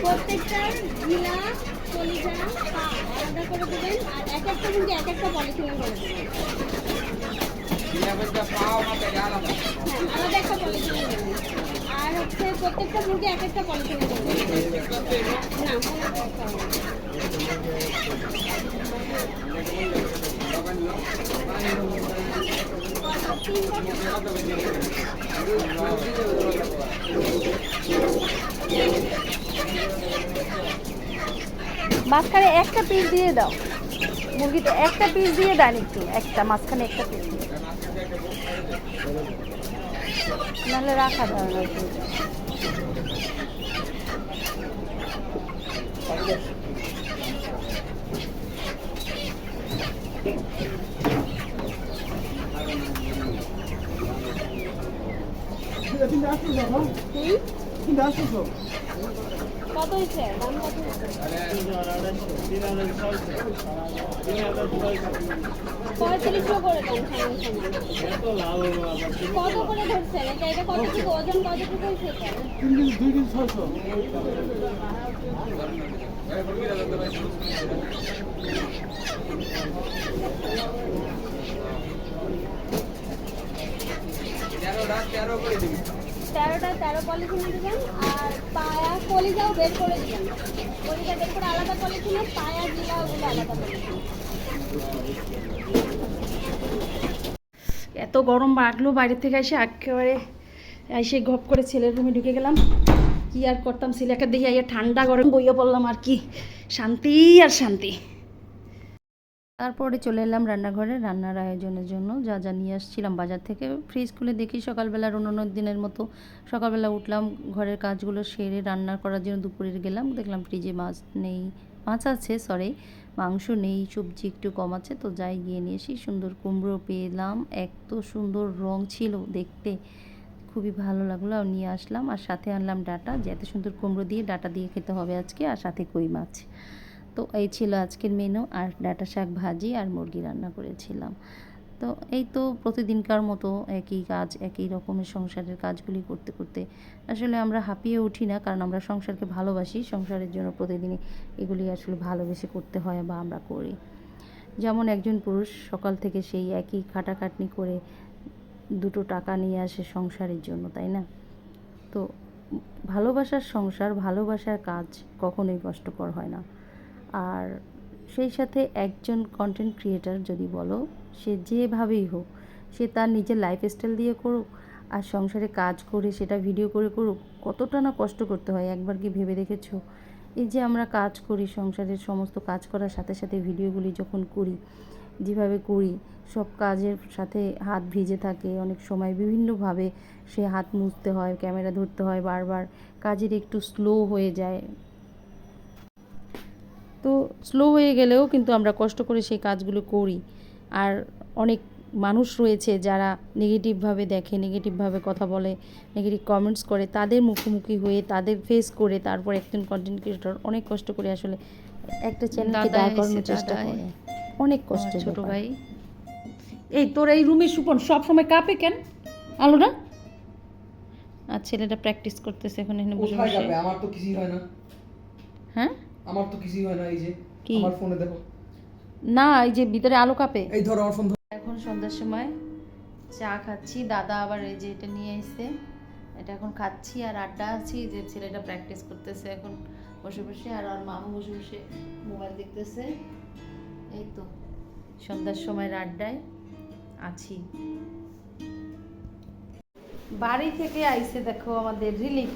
প্রত্যেকটার গিলা কলিজা পা আলাদা করে দেবেন আর এক একটা মুরগি এক একটা পলিথিনে করে দেবেন। আলাদা। একটা পলিথিনে দেবেন। আর হচ্ছে প্রত্যেকটা মুরগি এক একটা। মাঝখানে একটা পিস দিয়ে দাও মুরগিতে একটা পিস দিয়ে দেন একটু, একটা, মাঝখানে একটা পিস দিয়ে নাহলে রাখা যাবে না। পিসটা। কিন্তু আসছিস কত হয়েছে? দাম কত পঁয়ত্রিশশো করে দেন কত করে ধরছেন? এটা এটা কতটুকু ওজন কতটুকু হয়েছে? তিন কেজি দুই কেজি ছয়শো তেরোটা, তেরো পলিথিনে দেবেন আর পায়া কলিজাও বের করে কলিজা বের করে আলাদা পলিথিনে পায়া জিলা ওগুলো আলাদা এত গরম লাগল বাইরে থেকে এসে একেবারে এসে গপ করে ছেলের রুমে ঢুকে গেলাম। কি আর করতাম, ছেলেকে দেখে ঠান্ডা গরম বইয়ে পড়লাম আর কি। শান্তি আর শান্তি। তারপরে চলে এলাম রান্নাঘরে। রান্নার আয়োজনের জন্য যা যা নিয়ে আসছিলাম বাজার থেকে। ফ্রিজ খুলে দেখি সকালবেলার অন্যান্য দিনের মতো সকালবেলা উঠলাম, ঘরের কাজগুলো সেরে রান্না করার জন্য দুপুরের গেলাম। দেখলাম ফ্রিজে মাছ নেই, মাছ আছে সরি মাংস নেই, সবজি একটু কম আছে। তো যাই গিয়ে নিয়ে এসি সুন্দর কুমড়ো পেলাম। এত সুন্দর রং ছিল দেখতে, খুবই ভালো লাগল। আর নিয়ে আসলাম, আর সাথে আনলাম ডাটা। যে এত সুন্দর কুমড়ো দিয়ে ডাটা দিয়ে খেতে হবে আজকে, আর সাথে কই মাছ। তো এই ছিল আজকের মেনু আর ডাটা শাক ভাজি আর মুরগি রান্না করেছিলাম। তো এই তো প্রতিদিনকার মতো একই কাজ, একই রকমের সংসারের কাজগুলি করতে করতে আসলে আমরা হাঁপিয়ে উঠি না, কারণ আমরা সংসারকে ভালোবাসি, সংসারের জন্য প্রতিদিনই এগুলি আসলে ভালোবেসে করতে হয় বা আমরা করি। যেমন একজন পুরুষ সকাল থেকে সেই একই খাটাখাটনি করে দুটো টাকা নিয়ে আসে সংসারের জন্য, তাই না? তো ভালোবাসার সংসার, ভালোবাসার কাজ কখনোই কষ্টকর হয় না। আর সেই সাথে একজন কন্টেন্ট ক্রিয়েটার যদি বলো, সে যেভাবেই হোক, সে তার নিজের লাইফস্টাইল দিয়ে করুক, আর সংসারে কাজ করে, সেটা ভিডিও করে করুক, কতটা না কষ্ট করতে হয়, একবার কি ভেবে দেখেছ? এই যে আমরা কাজ করি, সংসারের সমস্ত কাজ করার সাথে সাথে ভিডিওগুলি যখন করি, যেভাবে করি, সব কাজের সাথে হাত ভিজে থাকে, অনেক সময় বিভিন্নভাবে সে হাত মুছতে হয় ক্যামেরা ধরতে হয়, বারবার কাজের একটু স্লো হয়ে যায় স্লো হয়ে গেলেও কিন্তু আমরা কষ্ট করে সেই কাজগুলো করি। আর অনেক মানুষ রয়েছে যারা নেগেটিভভাবে দেখে নেগেটিভভাবে কথা বলে নেগেটিভ কমেন্টস করে তাদের মুখোমুখি হয়ে তাদের ফেস করে তারপর একজন কন্টেন্ট ক্রিয়েটর অনেক কষ্ট করে আসলে একটা চ্যানেলকে দাঁড় করানোর চেষ্টা করে। অনেক কষ্ট ছোট ভাই। এই তোর এই রুমে সুপন সব সময় কাঁপে কেন? আলোটা আর ছেলেটা প্র্যাকটিস করতেছে এখন এখানে বসে বসে। আমার তো কিছুই হয় না। হ্যাঁ? আমার তো কিছুই হয় না এই যে। কি? আমার ফোনে দেখো। না এই যে ভিতরে আলো কাঁপে। এই ধরো আমার ফোন এখন সন্ধ্যার সময় চা খাচ্ছি। দাদা আবার এই যে এটা নিয়ে এসে এটা এখন খাচ্ছি আর আড্ডা আছি। যে ছেলেটা প্র্যাকটিস করতেছে এখন বসে বসে আর আর মামু বসে বসে মোবাইল দেখতেছে। এই তো সন্ধ্যার সময়ের আড্ডায় আছি। বাড়ি থেকে আইসে দেখো আমাদের রিলিফ।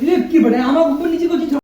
রিলিফ কি বলে আমার উপর নিচে করছি